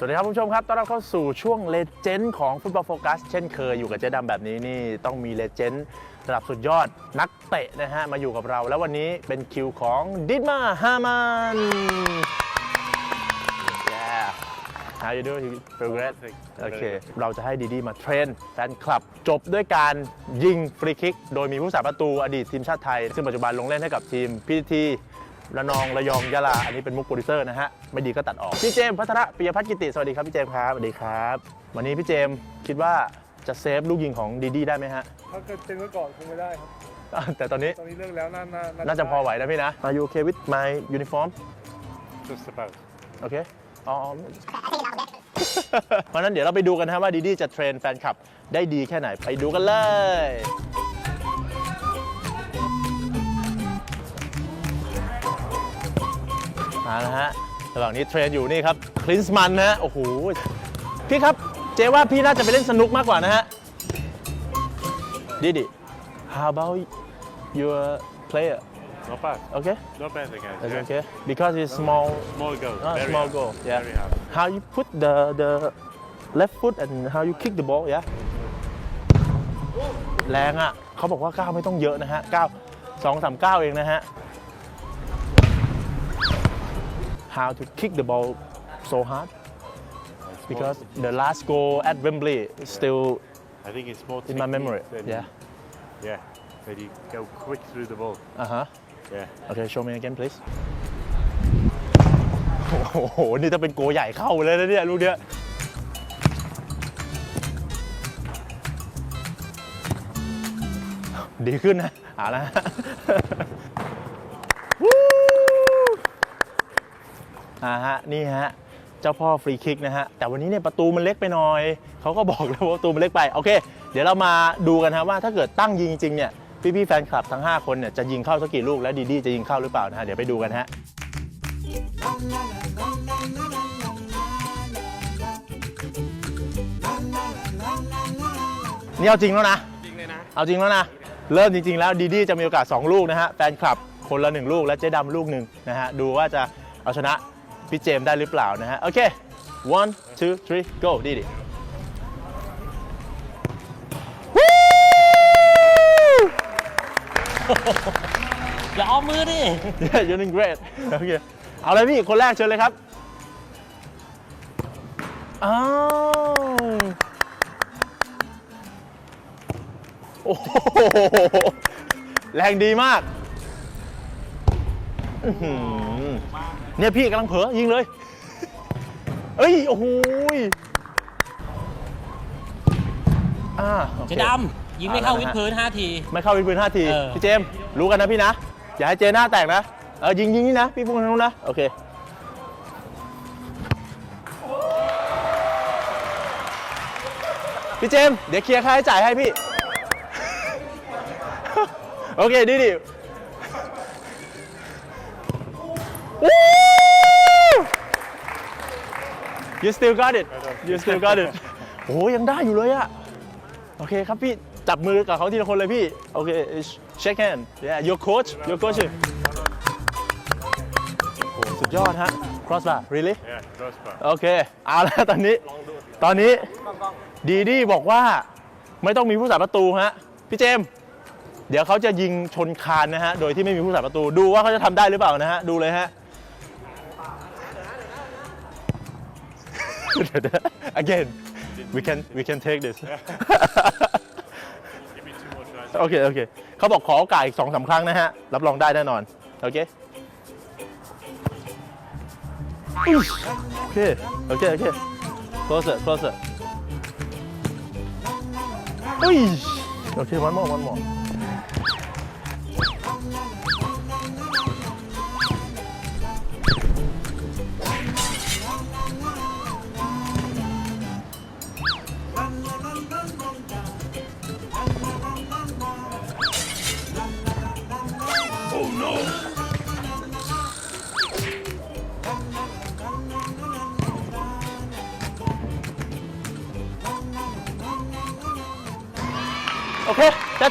สวัสดีครับคุณผู้ชมครับ ต้อนรับเข้าสู่ช่วงเลเจนด์ของฟุตบอลโฟกัสเช่นเคยอยู่กับเจ๊ดำแบบนี้นี่ต้องมีเลเจนด์ระดับสุดยอดนักเตะนะฮะมาอยู่กับเรา แล้ววันนี้เป็นคิวของดิดมาฮามัน Yeah How you doing feel great โอเค เราจะให้ดีดีมาเทรนแฟนคลับ จบด้วยการยิงฟรีคิก โดยมีผู้สาประตูอดีตทีมชาติไทย ซึ่งปัจจุบันลงเล่นให้กับทีมพีที ระนองระยองยะลาอันนี้เป็นมุกโปรดิวเซอร์นะฮะไม่ดีก็ตัดออกพี่เจมส์พัทระปิยพัฒน์กิติสวัสดีครับพี่เจมส์ครับสวัสดีครับ วันนี้พี่เจมส์คิดว่าจะเซฟลูกยิงของดีดีได้ไหมฮะถ้าเกิดเป็นเมื่อก่อนคงไม่ได้ครับแต่ตอนนี้ตอนนี้เลิกแล้วน่าน่าน่าจะพอไหวนะพี่นะ Are you okay with my uniform just about โอเคอ๋อ เพราะฉะนั้นเดี๋ยวเราไปดูกันนะฮะว่าดีดีจะเทรนแฟนคลับได้ดีแค่ไหนไปดูกันเลย มาแล้วฮะระหว่างนี้เทรนอยู่นี่ครับคลินส์มันนะฮะโอ้โหพี่ครับเจ๊ว่าพี่น่าจะไปเล่นสนุกมากกว่านะฮะดีดี how about your player not bad okay not bad again that's okay because it's small small goal Ah, very small hard. goal, yeah. very hard how you put the the left foot and how you kick the ball yeah แรงอะเขาบอกว่าก้าวไม่ต้องเยอะนะฮะก้าวสองสามก้าวเองนะฮะ how to kick the ball so hard It's because more, the last goal at Wembley is still I think it's more in my memory technique than- yeah yeah that you go quick through the ball อ่าฮะ yeah Okay, show me again, please. โอ้โห นี่ถ้าเป็นโกใหญ่เข้าเลยนะเนี่ยลูกเนี้ย ดีขึ้นนะเอาละ อ่าฮะนี่ฮะเจ้าพ่อฟรีคิกนะฮะแต่วันนี้เนี่ยประตูมันเล็กไปหน่อยเขาก็บอกแล้วว่าประตูมันเล็กไปโอเค เดี๋ยวเรามาดูกันฮะว่าถ้าเกิดตั้งยิงจริงๆเนี่ยพี่ๆแฟนคลับทั้ง 5 คนเนี่ยจะยิงเข้าสักกี่ลูกและดีดีจะยิงเข้าหรือเปล่านะฮะเดี๋ยวไปดูกันฮะนี่เอาจริงแล้วนะจริงเลยนะเอาจริงแล้วนะเริ่มจริงๆแล้วดีดีจะมีโอกาส 2 ลูกนะฮะแฟนคลับคนละ 1 ลูกและเจ๊ดำลูกหนึ่งนะฮะดูว่าจะเอาชนะ พี่เจมส์ได้หรือเปล่านะฮะ โอเค one two three go ดีดีอย่าเอามือดิ Yeah, you're doing great โอเคเอาเลยพี่คนแรกเชิญเลยครับอ้าวโอ้โหแรงดีมาก อื้อหือเนี่ยพี่กำลังเผลอยิงเลย เอ้ย โอ้โหยอ่าโอคเจะดำยิงไม่เข้าวิดพื้น 5 ที ไม่เข้าวินปืน5ที เออ พี่เจมส์รู้กันนะพี่นะ อย่าให้เจหน้าแตกนะ เออยิงยิงนี่นะ พี่พุ่งทางนู้นนะ โอเค พี่เจมส์เดี๋ยวเคลียร์ค่าใช้จ่ายให้พี่ โอเค ดีดิ You still got it You still got it โอ้ยังได้อยู่เลยอะโอเคครับพี่ จับมือกับเขาทีละคนเลยพี่ โอเค shake hand yeah your coach your coach โอ้สุดยอดฮะ cross bar really yeah cross bar โอเค เอาละตอนนี้ ตอนนี้ ดีดีบอกว่าไม่ต้องมีผู้สาประตูฮะ พี่เจมส์เดี๋ยวเขาจะยิงชนคานนะฮะ โดยที่ไม่มีผู้สาประตู ดูว่าเขาจะทำได้หรือเปล่านะฮะ ดูเลยฮะ again we can we can take this give me two more tries โอเคโอเคเขาบอกขอโอกาสอีกสองสามครั้งนะฮะ รับรองได้แน่นอน โอเค โอเค โอเค โอเค closer closer อุ้ยโอเค one more one more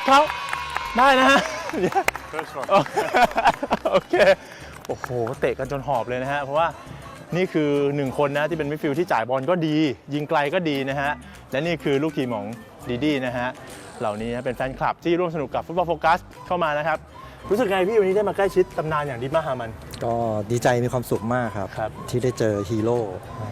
เคแจ็คเขาได้นะฮะ first one โอเค โอ้โห เตะกันจนหอบเลยนะฮะ เพราะว่านี่คือหนึ่งคนนะที่เป็นมิดฟิลด์ที่จ่ายบอลก็ดี ยิงไกลก็ดีนะฮะ และนี่คือลูกทีมของดีดีนะฮะ เหล่านี้นะเป็นแฟนคลับที่ร่วมสนุกกับฟุตบอลโฟกัสเข้ามานะครับ รู้สึกไงพี่วันนี้ได้มาใกล้ชิดตำนานอย่างดิมาฮามัน ก็ดีใจมีความสุขมากครับ ครับที่ได้เจอฮีโร่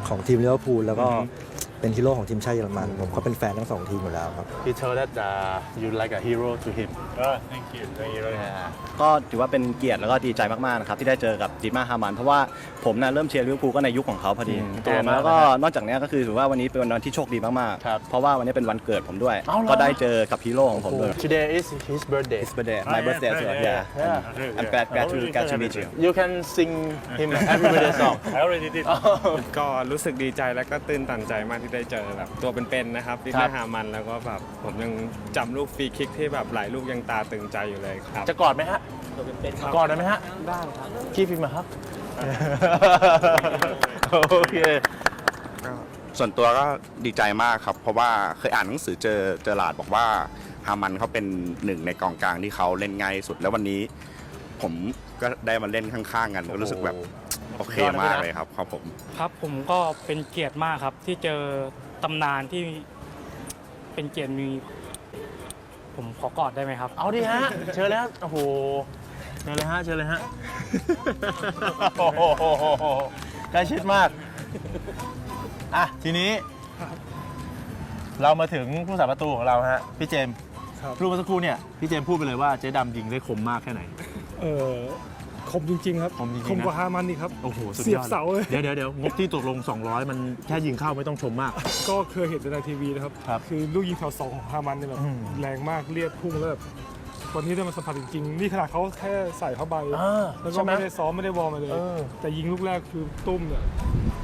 ของทีมลิเวอร์พูลแล้วก็อือฮึ เป็นฮีโร่ของทีมชาติเยอรมันผมก็เป็นแฟนทั้งสองทีมอยู่แล้วครับ He told that uh, you like a hero to him Oh, thank you. Thank you very much. yeah. ก็ถือว่าเป็นเกียรติแล้วก็ดีใจมากๆนะครับที่ได้เจอกับจิตมาฮามัน เพราะว่าผมน่ะเริ่มเชียร์ลิเวอร์พูลก็ในยุคของเขาพอดีอืมตัวมากแล้วก็นะฮะนอกจากนี้ก็คือถือว่าวันนี้เป็นวันที่โชคดีมากครับ ๆ เพราะว่าวันนี้เป็นวันเกิดผมด้วยเอาเหรอก็ได้เจอกับฮีโร่ของผมด้วย Today is his birthday It's birthday Ah, my yeah, birthday as yeah, well yeah, yeah yeah. And I'm glad glad to glad to meet you You can sing him a happy birthday song I already did. ก็รู้สึกดีใจและก็ตื้นตันใจมากที่ได้เจอแบบตัวเป็นๆนะครับที่ครัได้บหามันแล้วก็แบบผมยังจำลูกฟรีคิกที่แบบหลายลูกยังตาตึงใจอยู่เลยครับจะกอดไหมฮะกอดได้ไหมฮะได้ครับคีบพิมพ์ครับโอเคส่วนตัวก็ดีใจมากครับ เพราะว่าเคยอ่านหนังสือเจอเจอหลาดบอกว่าฮามันเขาเป็นหนึ่งในกองกลางที่เขาเล่นง่ายที่สุดแล้ววันนี้ ผมก็ได้มาเล่นข้างๆกันก็รู้สึกแบบ โอเคมากเลยครับครับผมครับผมก็เป็นเกียรติมากครับ ที่เจอตำนานที่เป็นเกียรติมี ผมขอกอดได้ไหมครับ เอาดิฮะ เชิญเลยฮะโอ้โห เชิญเลยฮะ เชิญเลยฮะ โอ้โหใกล้ชิดมาก อะ ทีนี้ เรามาถึงผู้สาประตูของเราฮะ พี่เจมส์ครับรูปเมื่อสักครู่เนี่ย พี่เจมส์พูดไปเลยว่าเจ๊ดำยิงได้คมมากแค่ไหน เออค มจริงๆครับคมจริงๆนะคมกว่าฮามันนี่ครับ โอ้โหสุดเสียยอบดเสาเลย เดี๋ยวเดี๋ยวเดี๋ยวงบที่ตกลง 200 มันแค่ยิงเข้าไม่ต้องชมมาก ก็เคยเห็นในทีวีนะครับครับคือลูกยิงแถวสองของฮามันเนี่ยแบบอืม แรงมากเลียดพุ่งแล้วแบบวันที่ได้มาสัมผัสจริงๆนี่ขนาดเขาแค่ใส่ผ้าใบอ่าแล้วก็ใช่ไหม ไม่ได้ซ้อมไม่ได้วอร์มอะไรเลย เออ แต่ยิงลูกแรกคือตุ้มเนี่ย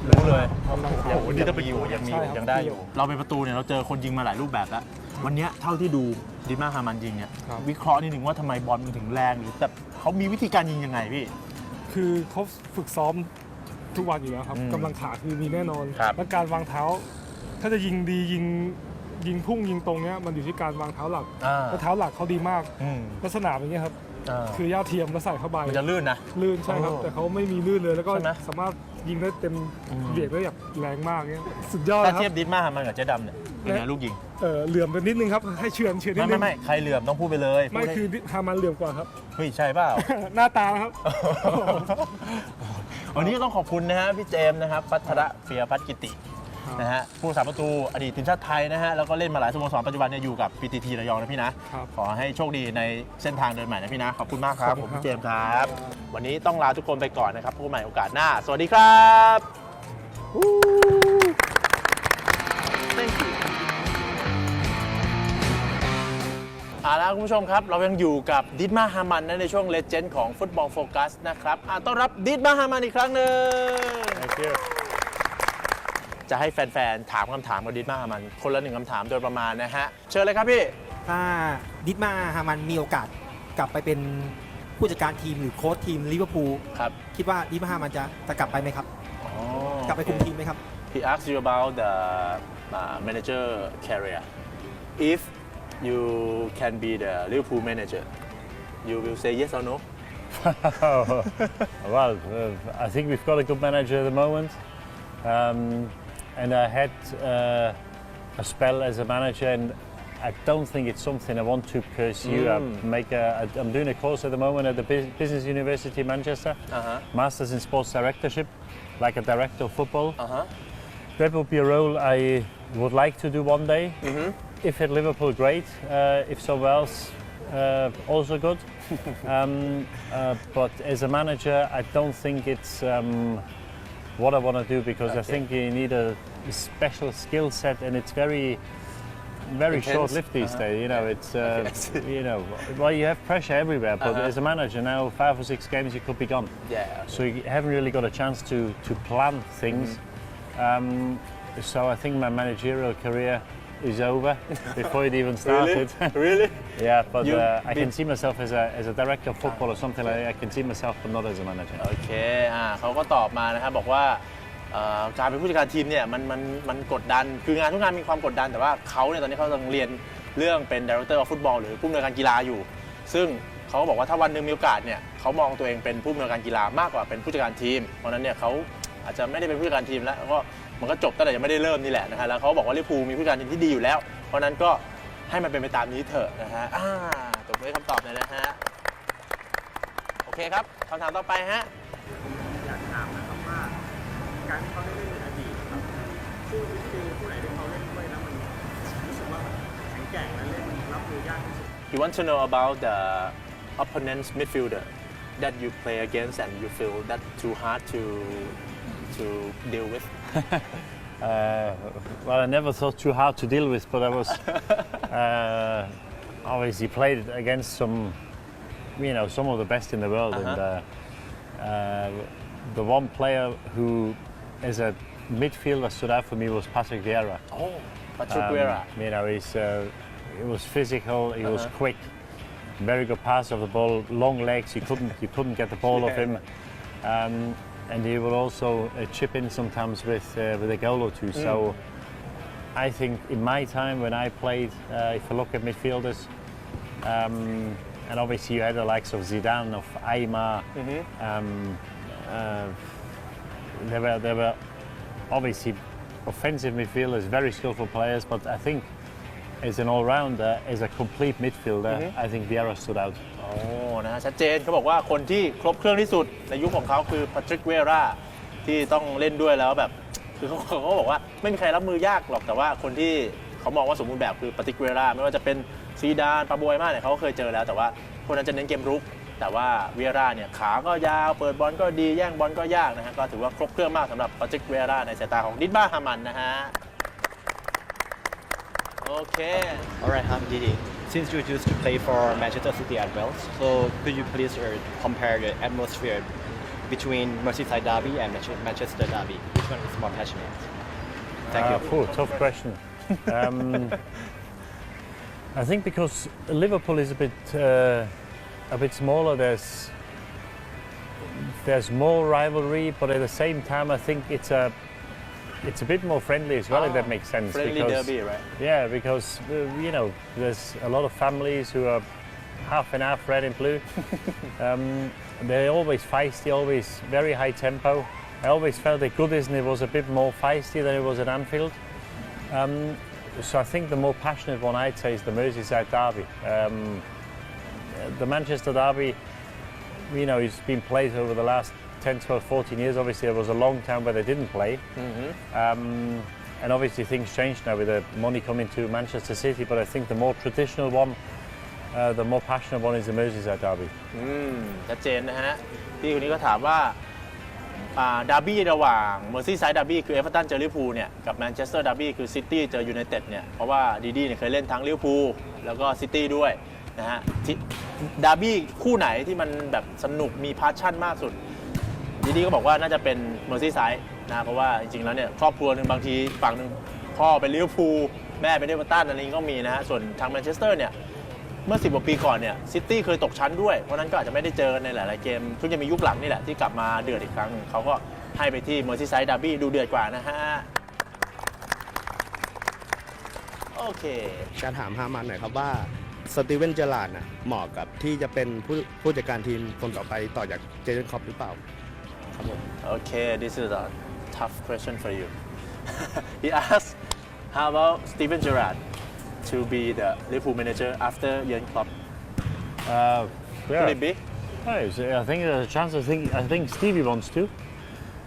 รู้เลยกำลังยังเขานี่ถ้าไปอยู่ยังมีอยู่ใช่ครับยังได้อยู่ เราเป็นประตูเนี่ยเราเจอคนยิงมาหลายรูปแบบแล้ว วันเนี้ยเท่าที่ดูดิมาฮามันยิงเนี่ยครับ วิเคราะห์นิดหนึ่งว่าทำไมบอลมันถึงแรงหรือแบบเขามีวิธีการยิงยังไงพี่ คือเขาฝึกซ้อมทุกวันอยู่แล้วครับอืมกำลังขาคือมีแน่นอนครับ และการวางเท้า ถ้าจะยิงดียิงยิงพุ่งยิงตรงเนี้ยมันอยู่ที่การวางเท้าหลักอ่าแล้วเท้าหลักเขาดีมากอืมลักษณะอย่างเงี้ยครับอ่าคือย่าเทียมแล้วใส่เข้าใบมันจะลื่นนะ ลื่นใช่ครับ โอ้แต่เขาไม่มีลื่นเลยแล้วก็ใช่ไหมสามารถยิงได้เต็มอืม เบียดได้แบบแรงมากเงี้ยสุดยอดถ้านะคเทียรับบดิมาฮามันกับเจ๊ดำเนี่ย เป็นไงและลูกยิงเออเหลื่อมไปนิดนึงครับให้เฉือนเฉือนนิไม่ดนึไม่งไม่ใครเหลื่อมต้องพูดไปเลยไม่พูดให้คือฮามันเหลื่อมกว่าครับ เฮ้ยใช่เปล่า หน้าตานะครับ วันนี้ก็ต้องขอบคุณนะฮะพี่เจมส์นะครับพัทระเฟียพัฒกิติครับนะฮะผู้สาประตูอดีตทีมชาติไทยนะฮะแล้วก็เล่นมาหลายสโมสรปัจจุบันเนี่ยอยู่กับ PTT ระยองนะพี่นะครับ ขอให้โชคดีในเส้นทางเดินใหม่นะพี่นะ ขอบคุณมากครับขอบผคุมณครับพี่เจมส์ครับ วันนี้ต้องลาทุกคนไปก่อนนะครับพบกันใหม่โอกาสหน้า สวัสดีครับ เอาละคุณผู้ชมครับ เรายังอยู่กับดิดมาฮามันนะในช่วงเลเจนด์ของฟุตบอลโฟกัสนะครับอะต้อนรับดิดมาฮามันอีกครั้งหนึ่ง Thank you. จะให้แฟนๆ ถามคำถามกับดิดมาฮามัน คนละหนึ่งคำถามโดยประมาณนะฮะ เชิญเลยครับพี่ ถ้าดิดมาฮามันมีโอกาสกลับไปเป็นผู้จัดการทีมหรือโค้ชทีมลิเวอร์พูลครับคิดว่าดิดมาฮามันจะจะกลับไปไหมครับ กลับไปคุมทีมไหมครับ He asked you about the uh, manager career. If you can be the Liverpool manager, you will say yes or no? well, uh, I think we've got a good manager at the moment. Um, and I had uh, a spell as a manager, and I don't think it's something I want to pursue. I make a, I- I'm doing a course at the moment at the Business University Manchester, Uh-huh. Masters in Sports Directorship, like a director of football. Uh-huh. That would be a role I would like to do one day. If at Liverpool, great. Uh, if somewhere else, uh, also good. um, uh, but as a manager, I don't think it's um, what I want to do because I think you need a special skill set, and it's very, very Intense. short-lived these Uh-huh. days. You know, it's uh, Okay. you know, well, you have pressure everywhere, but Uh-huh. as a manager now, five or six games you could be gone. Yeah. So you haven't really got a chance to, to plan things. Um, so I think my managerial career is over before it even started. really? yeah, but You uh, I did- can see myself as a, as a director of football or something like that. I can see myself, but not as a manager. โอเคอ่าเขาก็ตอบมานะครับบอกว่าเอ่อการเป็นผู้จัดการทีมเนี่ยมันมันมันกดดัน คืองานทุกงานมีความกดดัน แต่ว่าเขาเนี่ยตอนนี้เขากำลังเรียนเรื่องเป็น Director of Football หรือผู้อำนวยการกีฬาอยู่ ซึ่งเขาก็บอกว่าถ้าวันหนึ่งมีโอกาสเนี่ยเขามองตัวเองเป็นผู้อำนวยการกีฬามากกว่าเป็นผู้จัดการทีม เพราะฉะนั้นเนี่ยเขาอาจจะไม่ได้เป็นผู้จัดการทีมแล้วก็ มันก็จบตั้งแต่ยังไม่ได้เริ่มนี่แหละนะฮะแล้วเขาบอกว่าลิเวอร์พูลมีผู้จัดการทีมที่ดีอยู่แล้ว เพราะฉะนั้นก็ให้มันเป็นไปตามนี้เถอะนะฮะอ่าตบมือให้คำตอบหน่อยนะฮะโอเคครับคำถามต่อไปฮะ You want to know about the opponent's midfielder that you play against and you feel that too hard to to deal with. Uh, well, I never thought too hard to deal with, but I was uh, obviously played against some, you know, some of the best in the world, and uh, uh, the one player who is a midfielder, stood out for me was Patrick Vieira. Oh, Patrick Um, Vieira. You know, he's uh, he was physical, he was Uh-huh. quick, very good pass of the ball, long legs. You couldn't you couldn't get the ball off him, um, and he will also uh, chip in sometimes with uh, with a goal or two. So. I think in my time when I played, uh, if I look at midfielders, um, and obviously you had the likes of Zidane, of Aymar, um, uh, there were there were obviously offensive midfielders, very skillful players, but I think as an all-rounder, as a complete midfielder, I think Vieira stood out. โอ้นะฮะชัดเจนเขาบอกว่าคนที่ครบเครื่องที่สุดในยุคของเขาคือพ a ทริกเวราที่ต้องเล่นด้วยแล้วแบบคือเขาเขาก็บอกว่าไม่มีใครรับมือยากหรอกแต่ว่าคนที่เขามองว่าสมบูรณ์แบบคือป a ทริกเวราไม่ว่าจะเป็นซีดานปาบวยมากเนี่ยเขาก็เคยเจอแล้ว แต่ว่าคนนั้นจะเน้นเกมรุก แต่ว่าเวราเนี่ยขาก็ยาวเปิดบอลก็ดีแย่งบอลก็ยากนะฮะก็ถือว่าครบเครื่องมากสำหรับป a ทริกเวราในสายตาของดิสบ้าฮามันนะฮะ Okay. All right, Hamdidi. Since you used to play for Manchester City as well, so could you please uh, compare the atmosphere between Merseyside derby and Manchester derby? Which one is more passionate? Thank uh, you. Oh, tough question. um, I think because Liverpool is a bit uh, a bit smaller, there's there's more rivalry, but at the same time, I think it's a it's a bit more friendly as well, if that makes sense. friendly because, derby right Yeah, because uh, you know there's a lot of families who are half and half red and blue. um, they're always feisty, always very high tempo. I always felt that Goodison it was a bit more feisty than it was at Anfield. Um, so I think the more passionate one I'd say is the Merseyside derby. Um, the Manchester derby, you know, it's been played over the last 10, 12, 14 years. Obviously, there was a long time where they didn't play. Um, and obviously things changed now with the money coming to Manchester City, but I think the more traditional one, uh, the more passionate one is the Merseyside derby. อืมชัดเจนนะฮะพี่คนนี้ก็ถามว่าดาร์บี้ระหว่างเมอร์ซี่ไซด์ดาร์บี้คือเอเวอร์ตันเจอลิเวอร์พูลเนี่ยกับแมนเชสเตอร์ดาร์บี้คือซิตี้เจอยูไนเต็ดเนี่ยเพราะว่าดีดีเนี่ยเคยเล่นทั้งลิเวอร์พูลแล้วก็ซิตี้ด้วยนะฮะดาร์บี้คู่ไหนที่มันแบบสนุกมีพาชั่นมากสุด ดีดีก็บอกว่าน่าจะเป็นเมอร์ซี่ไซด์นะเพราะว่าจริงๆแล้วเนี่ยครอบครัวหนึ่งบางทีฝั่งหนึ่งพ่อเป็นลิเวอร์พูลแม่เป็นเอเวอร์ตันอะไรนี้ก็มีนะฮะส่วนทางแมนเชสเตอร์เนี่ยเมื่อ 10กว่าปีก่อนเนี่ยซิตี้เคยตกชั้นด้วย เพราะนั้นก็อาจจะไม่ได้เจอกันในหลาย ๆ เกมเพิ่งจะมียุคหลังนี่แหละที่กลับมาเดือดอีกครั้งหนึ่งเขาก็ให้ไปที่เมอร์ซี่ไซด์ดาร์บี้ดูเดือดกว่านะฮะโอเคจะถามฮามันหน่อยครับว่าสตีเวนเจอร์ลาร์ดน่ะเหมาะกับที่จะเป็นผู้ผู้จัดการทีมคนต่อไปต่อจากเจเจนคอปหรือเปล่า Okay, this is a tough question for you. he asked, how about Steven Gerrard to be the Liverpool manager after Jurgen Klopp? Uh, Could it be? Oh, I think there's a chance. I think I think Stevie wants to.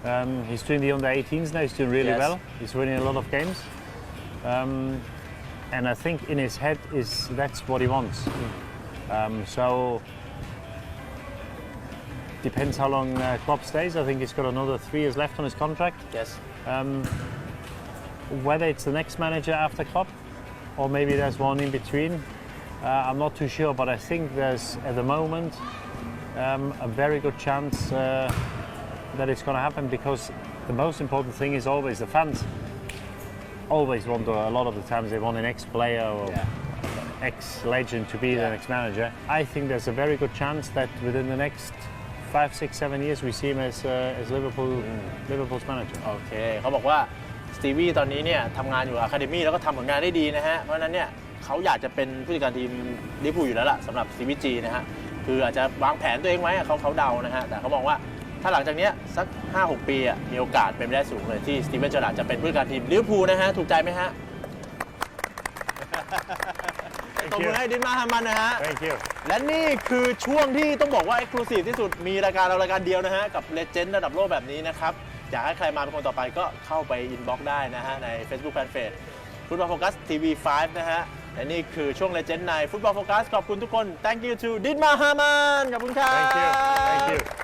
Um, he's doing the under 18s now. He's doing really Yes. well. He's winning a lot of games. Um, and I think in his head is that's what he wants. Um, so depends how long uh, Klopp stays. I think he's got another three years left on his contract. Yes. Um, whether it's the next manager after Klopp or maybe there's one in between, uh, I'm not too sure. But I think there's at the moment um, a very good chance uh, that it's going to happen because the most important thing is always the fans. Always want to, a lot of the times they want an ex-player or ex-legend to be the next manager. I think there's a very good chance that within the next five, six, seven years we see him as, uh, as Liverpool, Liverpool's manager. โอเคเขาบอกว่าสตีวีตอนนี้เนี่ยทำงานอยู่อะคาเดมี่แล้วก็ทำผลงานได้ดีนะฮะ เพราะฉะนั้นเนี่ยเขาอยากจะเป็นผู้จัดการทีมลิเวอร์พูลอยู่แล้วล่ะสำหรับสตีวีจีนะฮะ คืออาจจะวางแผนตัวเองไว้อะเขาเขาเดานะฮะ แต่เขาบอกว่าถ้าหลังจากเนี้ยสัก 5-6 ปีอะมีโอกาสเป็นไปได้สูงเลยที่สตีเวนเจอร์ลาร์ดจะเป็นผู้จัดการทีมลิเวอร์พูลนะฮะ ถูกใจไหมฮะ ตบมือให้ดินมาฮามันนะฮะ Thank you. และนี่คือช่วงที่ต้องบอกว่า e x c l u s i v e ที่สุดมีรายการเรารายการเดียวนะฮะ กับเลเจนด์ระดับโลกแบบนี้นะครับ อยากให้ใครมาเป็นคนต่อไปก็เข้าไปอินบ็อกได้นะฮะ ใน Facebook Fanpage ฟุตบอลโฟกัสทีวี5นะฮะ และนี่คือช่วงเลเจนด์ในฟุตบอลโฟกัสขอบคุณทุกคน thank you to ดิดมาฮามันขอบคุณครับ Thank you. Thank you.